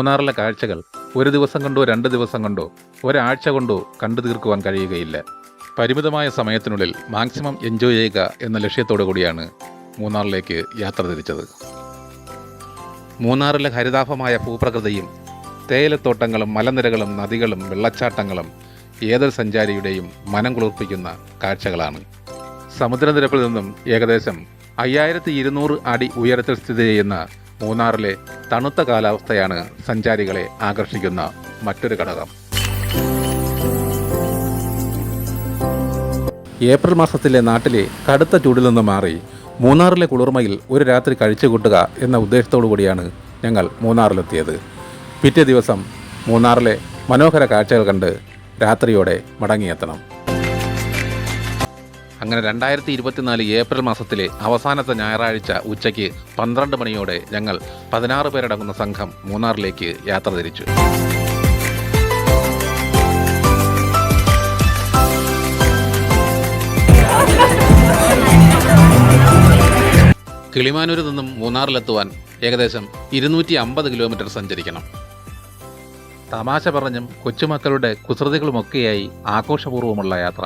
മൂന്നാറിലെ കാഴ്ചകൾ ഒരു ദിവസം കൊണ്ടോ രണ്ട് ദിവസം കൊണ്ടോ ഒരാഴ്ച കൊണ്ടോ കണ്ടു തീർക്കുവാൻ കഴിയുകയില്ല. പരിമിതമായ സമയത്തിനുള്ളിൽ മാക്സിമം എൻജോയ് ചെയ്യുക എന്ന ലക്ഷ്യത്തോടു കൂടിയാണ് മൂന്നാറിലേക്ക് യാത്ര തിരിച്ചത്. മൂന്നാറിലെ ഹരിതാഭമായ ഭൂപ്രകൃതിയും തേയിലത്തോട്ടങ്ങളും മലനിരകളും നദികളും വെള്ളച്ചാട്ടങ്ങളും ഏതൊരു സഞ്ചാരിയുടെയും മനം കുളിർപ്പിക്കുന്ന കാഴ്ചകളാണ്. സമുദ്രനിരപ്പിൽ നിന്നും ഏകദേശം അയ്യായിരത്തി ഇരുന്നൂറ് അടി ഉയരത്തിൽ സ്ഥിതി ചെയ്യുന്ന മൂന്നാറിലെ തണുത്ത കാലാവസ്ഥയാണ് സഞ്ചാരികളെ ആകർഷിക്കുന്ന മറ്റൊരു ഘടകം. ഏപ്രിൽ മാസത്തിലെ നാട്ടിലെ കടുത്ത ചൂടിൽ നിന്ന് മാറി മൂന്നാറിലെ കുളിർമയിൽ ഒരു രാത്രി കഴിച്ചുകൂട്ടുക എന്ന ഉദ്ദേശത്തോടു കൂടിയാണ് ഞങ്ങൾ മൂന്നാറിലെത്തിയത്. പിറ്റേ ദിവസം മൂന്നാറിലെ മനോഹര കാഴ്ചകൾ കണ്ട് രാത്രിയോടെ മടങ്ങിയെത്തണം. അങ്ങനെ രണ്ടായിരത്തി ഇരുപത്തിനാല് ഏപ്രിൽ മാസത്തിലെ അവസാനത്തെ ഞായറാഴ്ച ഉച്ചയ്ക്ക് പന്ത്രണ്ട് മണിയോടെ ഞങ്ങൾ പതിനാറ് പേരടങ്ങുന്ന സംഘം മൂന്നാറിലേക്ക് യാത്ര തിരിച്ചു. കിളിമാനൂരിൽ നിന്നും മൂന്നാറിലെത്തുവാൻ ഏകദേശം ഇരുന്നൂറ്റി അമ്പത് കിലോമീറ്റർ സഞ്ചരിക്കണം. തമാശ പറഞ്ഞും കൊച്ചുമക്കളുടെ കുസൃതികളുമൊക്കെയായി ആഘോഷപൂർവമുള്ള യാത്ര.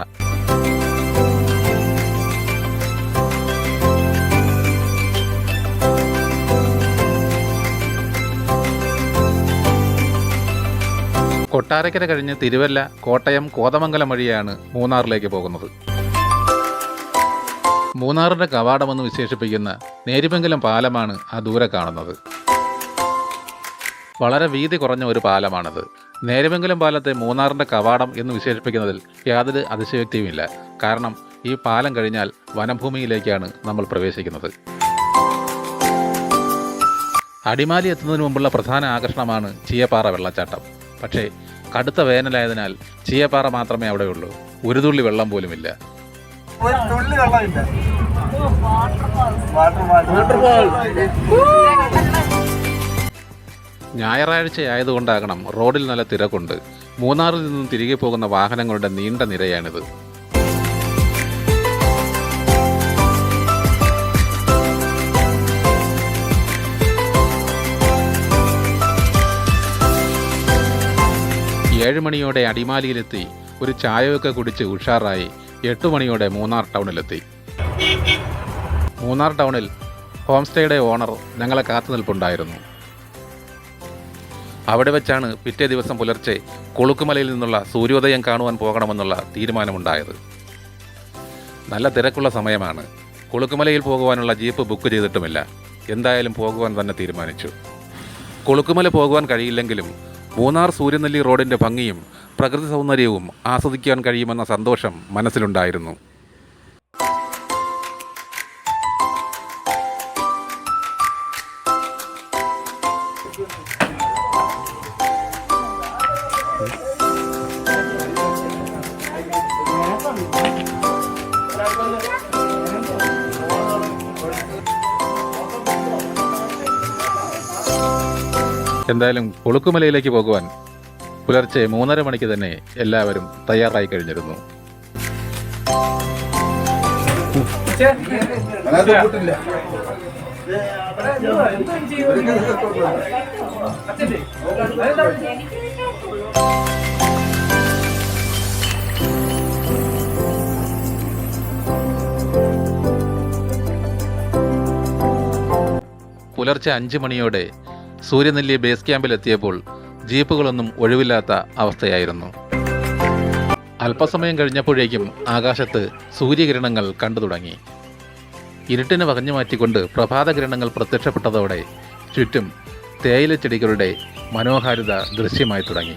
കൊട്ടാരക്കര കഴിഞ്ഞ് തിരുവല്ല കോട്ടയം കോതമംഗലം വഴിയാണ് മൂന്നാറിലേക്ക് പോകുന്നത്. മൂന്നാറിന്റെ കവാടമെന്ന് വിശേഷിപ്പിക്കുന്ന നേരിമംഗലം പാലമാണ് ആ ദൂരെ കാണുന്നത്. വളരെ വീതി കുറഞ്ഞ ഒരു പാലമാണത്. നേരിമംഗലം പാലത്തെ മൂന്നാറിന്റെ കവാടം എന്ന് വിശേഷിപ്പിക്കുന്നതിൽ യാതൊരു അതിശയോക്തിയുമില്ല. കാരണം ഈ പാലം കഴിഞ്ഞാൽ വനഭൂമിയിലേക്കാണ് നമ്മൾ പ്രവേശിക്കുന്നത്. അടിമാലി എത്തുന്നതിന് മുമ്പുള്ള പ്രധാന ആകർഷണമാണ് ചീയപ്പാറ വെള്ളച്ചാട്ടം. പക്ഷേ കടുത്ത വേനലായതിനാൽ ചീയപ്പാറ മാത്രമേ അവിടെയുള്ളൂ. ഒരു തുള്ളി വെള്ളം പോലുമില്ല ഒരു തുള്ളി വെള്ളമില്ല. വാട്ടർ വാട്ടർ ഞായറാഴ്ച ആയതുകൊണ്ടാകണം റോഡിൽ നല്ല തിരക്കുണ്ട്. മൂന്നാറിൽ നിന്നും തിരികെ പോകുന്ന വാഹനങ്ങളുടെ നീണ്ട നിരയാണിത്. ഏഴ് മണിയോടെ അടിമാലിയിലെത്തി ഒരു ചായയൊക്കെ കുടിച്ച് ഉഷാറായി എട്ട് മണിയോടെ മൂന്നാർ ടൗണിലെത്തി. മൂന്നാർ ടൗണിൽ ഹോം സ്റ്റേയുടെ ഓണർ ഞങ്ങളെ കാത്തു നിൽപ്പുണ്ടായിരുന്നു. അവിടെ വെച്ചാണ് പിറ്റേ ദിവസം പുലർച്ചെ കൊളുക്കുമലയിൽ നിന്നുള്ള സൂര്യോദയം കാണുവാൻ പോകണമെന്നുള്ള തീരുമാനമുണ്ടായത്. നല്ല തിരക്കുള്ള സമയമാണ്. കൊളുക്കുമലയിൽ പോകുവാനുള്ള ജീപ്പ് ബുക്ക് ചെയ്തിട്ടുമില്ല. എന്തായാലും പോകുവാൻ തന്നെ തീരുമാനിച്ചു. കൊളുക്കുമല പോകുവാൻ കഴിയില്ലെങ്കിലും മൂന്നാർ സൂര്യനെല്ലി റോഡിന്റെ ഭംഗിയും പ്രകൃതി സൗന്ദര്യവും ആസ്വദിക്കാൻ കഴിയുമെന്ന സന്തോഷം മനസ്സിലുണ്ടായിരുന്നു എന്തായാലും കൊളുക്കുമലയിലേക്ക് പോകുവാൻ പുലർച്ചെ മൂന്നര മണിക്ക് തന്നെ എല്ലാവരും തയ്യാറായി കഴിഞ്ഞിരുന്നു. പുലർച്ചെ അഞ്ച് മണിയോടെ സൂര്യനെല്ലി ബേസ് ക്യാമ്പിലെത്തിയപ്പോൾ ജീപ്പുകളൊന്നും ഒഴിവില്ലാത്ത അവസ്ഥയായിരുന്നു. അല്പസമയം കഴിഞ്ഞപ്പോഴേക്കും ആകാശത്ത് സൂര്യകിരണങ്ങൾ കണ്ടു തുടങ്ങി. ഇരുട്ടിന് വകഞ്ഞു മാറ്റിക്കൊണ്ട് പ്രഭാതകിരണങ്ങൾ പ്രത്യക്ഷപ്പെട്ടതോടെ ചുറ്റും തേയിലച്ചെടികളുടെ മനോഹാരിത ദൃശ്യമായി തുടങ്ങി.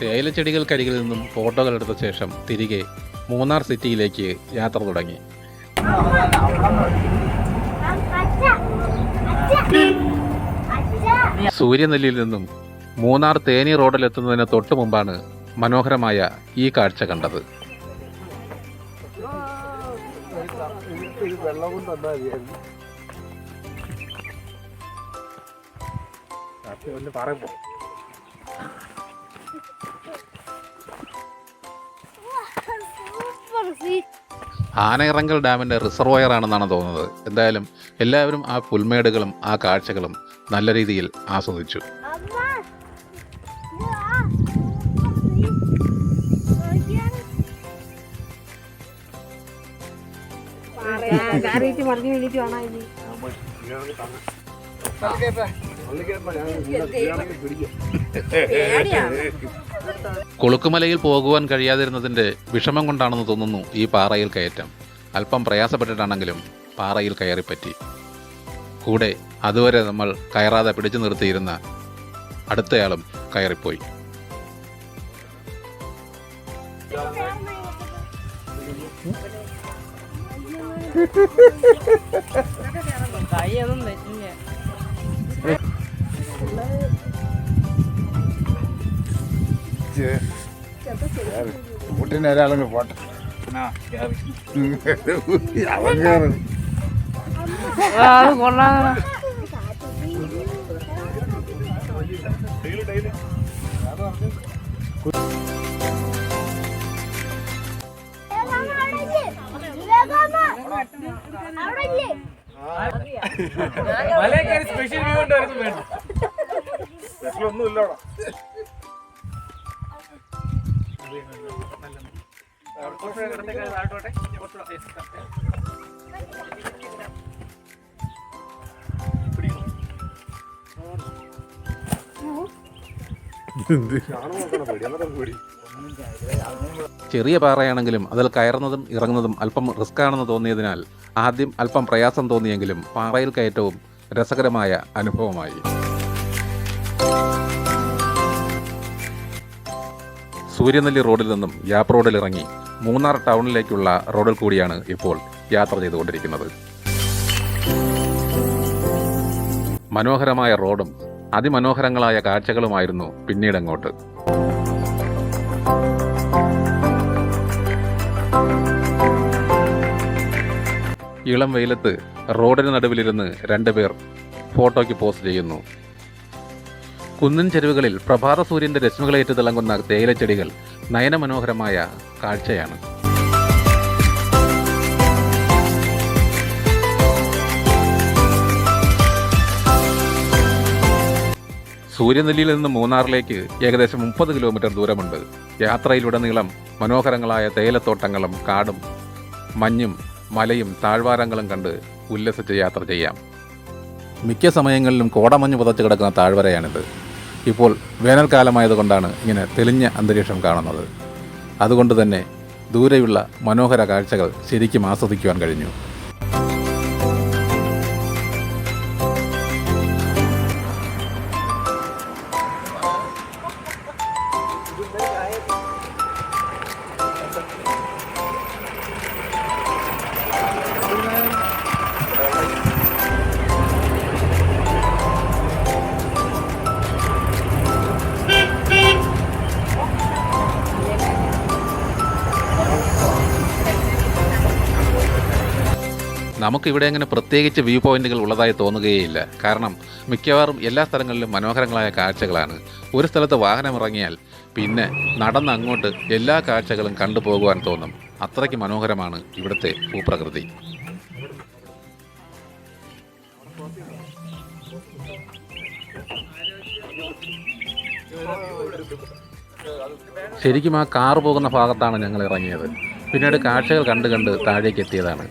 തേയിലച്ചെടികൾക്കരികിൽ നിന്നും ഫോട്ടോകൾ എടുത്ത ശേഷം തിരികെ മൂന്നാർ സിറ്റിയിലേക്ക് യാത്ര തുടങ്ങി. സൂര്യനെല്ലിയിൽ നിന്നും മൂന്നാർ തേനി റോഡിലെത്തുന്നതിന് തൊട്ടു മുമ്പാണ് മനോഹരമായ ഈ കാഴ്ച കണ്ടത്. വെള്ളം ആനയിറങ്കൽ ഡാമിന്റെ റിസർവോയർ ആണെന്നാണ് തോന്നുന്നത്. എന്തായാലും എല്ലാവരും ആ പുൽമേടുകളും ആ കാഴ്ചകളും നല്ല രീതിയിൽ ആസ്വദിച്ചു. കാറിയിട്ട് കൊളുക്കുമലയിൽ പോകുവാൻ കഴിയാതിരുന്നതിന്റെ വിഷമം കൊണ്ടാണെന്ന് തോന്നുന്നു ഈ പാറയിൽ കയറ്റം. അല്പം പ്രയാസപ്പെട്ടിട്ടാണെങ്കിലും പാറയിൽ കയറിപ്പറ്റി. കൂടെ അതുവരെ നമ്മൾ കയറാതെ പിടിച്ചു നിർത്തിയിരുന്ന അടുത്തയാളും കയറിപ്പോയി. കൂട്ടിന് ഒരാളങ്ങ് പോട്ടെ. അവൻ കയറും അത് കൊള്ളാതെ ചെറിയ പാറയാണെങ്കിലും അതിൽ കയറുന്നതും ഇറങ്ങുന്നതും അല്പം റിസ്ക് ആണെന്ന് തോന്നിയതിനാൽ ആദ്യം അല്പം പ്രയാസം തോന്നിയെങ്കിലും പാറയിൽ കയറ്റവും രസകരമായ അനുഭവമായി. സൂര്യനെല്ലി റോഡിൽ നിന്നും യാപ്പ് റോഡിൽ ഇറങ്ങി മൂന്നാർ ടൗണിലേക്കുള്ള റോഡിൽ കൂടിയാണ് ഇപ്പോൾ യാത്ര ചെയ്തുകൊണ്ടിരിക്കുന്നത്. മനോഹരമായ റോഡും അതിമനോഹരങ്ങളായ കാഴ്ചകളുമായിരുന്നു പിന്നീടങ്ങോട്ട്. ഇളം വെയിലത്ത് റോഡിന് നടുവിലിരുന്ന് രണ്ടുപേർ ഫോട്ടോയ്ക്ക് പോസ്റ്റ് ചെയ്യുന്നു. കുന്നിൻ ചെരുവുകളിൽ പ്രഭാത സൂര്യന്റെ രശ്മികളേറ്റ് തിളങ്ങുന്ന തേയിലച്ചെടികൾ നയനമനോഹരമായ കാഴ്ചയാണ്. സൂര്യനെല്ലിയിൽ നിന്ന് മൂന്നാറിലേക്ക് ഏകദേശം മുപ്പത് കിലോമീറ്റർ ദൂരമുണ്ട്. യാത്രയിലുടനീളം മനോഹരങ്ങളായ തേയിലത്തോട്ടങ്ങളും കാടും മഞ്ഞും മലയും താഴ്വാരങ്ങളും കണ്ട് ഉല്ലസിച്ച് യാത്ര ചെയ്യാം. മിക്ക സമയങ്ങളിലും കോടമഞ്ഞ് പുതച്ച് കിടക്കുന്ന താഴ്വരയാണിത്. ഇപ്പോൾ വേനൽക്കാലമായതുകൊണ്ടാണ് ഇങ്ങനെ തെളിഞ്ഞ അന്തരീക്ഷം കാണുന്നത്. അതുകൊണ്ട് തന്നെ ദൂരെയുള്ള മനോഹര കാഴ്ചകൾ ശരിക്കും ആസ്വദിക്കുവാൻ കഴിഞ്ഞു. നമുക്കിവിടെ അങ്ങനെ പ്രത്യേകിച്ച് വ്യൂ പോയിന്റുകൾ ഉള്ളതായി തോന്നുകയില്ല കാരണം മിക്കവാറും എല്ലാ സ്ഥലങ്ങളിലും മനോഹരങ്ങളായ കാഴ്ചകളാണ്. ഒരു സ്ഥലത്ത് വാഹനം ഇറങ്ങിയാൽ പിന്നെ നടന്ന് അങ്ങോട്ട് എല്ലാ കാഴ്ചകളും കണ്ടുപോകുവാൻ തോന്നും. അത്രയ്ക്ക് മനോഹരമാണ് ഇവിടുത്തെ ഭൂപ്രകൃതി. ശരിക്കും ആ കാറ് പോകുന്ന ഭാഗത്താണ് ഞങ്ങൾ ഇറങ്ങിയത്. പിന്നീട് കാഴ്ചകൾ കണ്ട് കണ്ട് താഴേക്ക് എത്തിയതാണ്.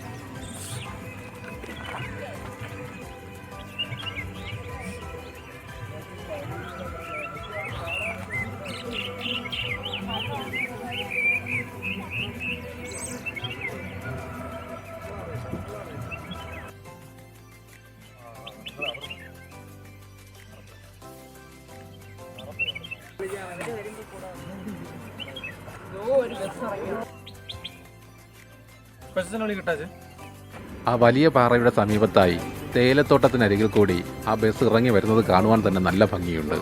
ആ വലിയ പാറയുടെ സമീപത്തായി. തേയിലത്തോട്ടത്തിനരികിൽ കൂടി ആ ബസ് ഇറങ്ങി വരുന്നത് കാണുവാൻ തന്നെ നല്ല ഭംഗിയുണ്ട്.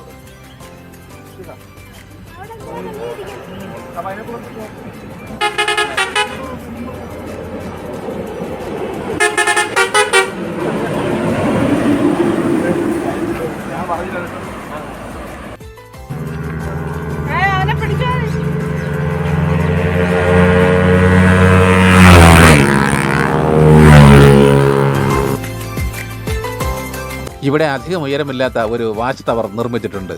ഇവിടെ അധികം ഉയരമില്ലാത്ത ഒരു വാച്ച് ടവർ നിർമ്മിച്ചിട്ടുണ്ട്.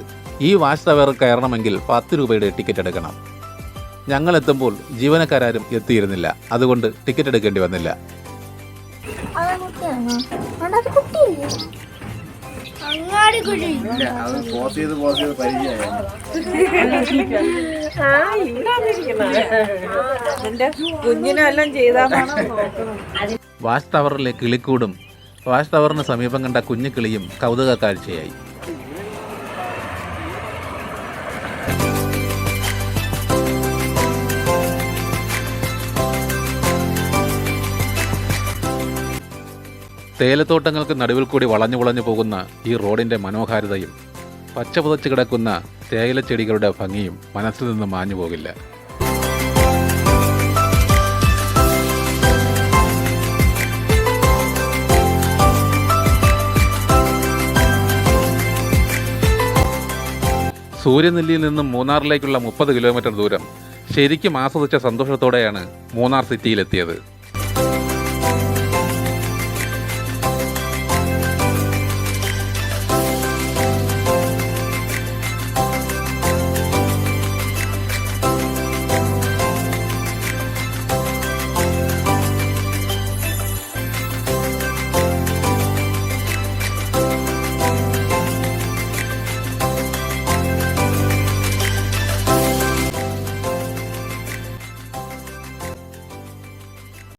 ഈ വാച്ച് ടവർ കയറണമെങ്കിൽ പത്ത് രൂപയുടെ ടിക്കറ്റ് എടുക്കണം. ഞങ്ങൾ എത്തുമ്പോൾ ജീവനക്കാരും എത്തിയിരുന്നില്ല. അതുകൊണ്ട് ടിക്കറ്റ് എടുക്കേണ്ടി വന്നില്ല. വാച്ച് ടവറിലെ കിളിക്കൂടും വാച്ച് ടവറിന് സമീപം കണ്ട കുഞ്ഞു കിളിയും കൗതുക കാഴ്ചയായി തേയിലത്തോട്ടങ്ങൾക്ക് നടുവിൽ കൂടി വളഞ്ഞു വളഞ്ഞു പോകുന്ന ഈ റോഡിന്റെ മനോഹാരിതയും പച്ച പുതച്ച് കിടക്കുന്ന തേയിലച്ചെടികളുടെ ഭംഗിയും മനസ്സിൽ നിന്ന് മാഞ്ഞു പോകില്ല സൂര്യനെല്ലിയിൽ നിന്നും മൂന്നാറിലേക്കുള്ള മുപ്പത് കിലോമീറ്റർ ദൂരം ശരിക്കും ആസ്വദിച്ച സന്തോഷത്തോടെയാണ് മൂന്നാർ സിറ്റിയിലെത്തിയത്.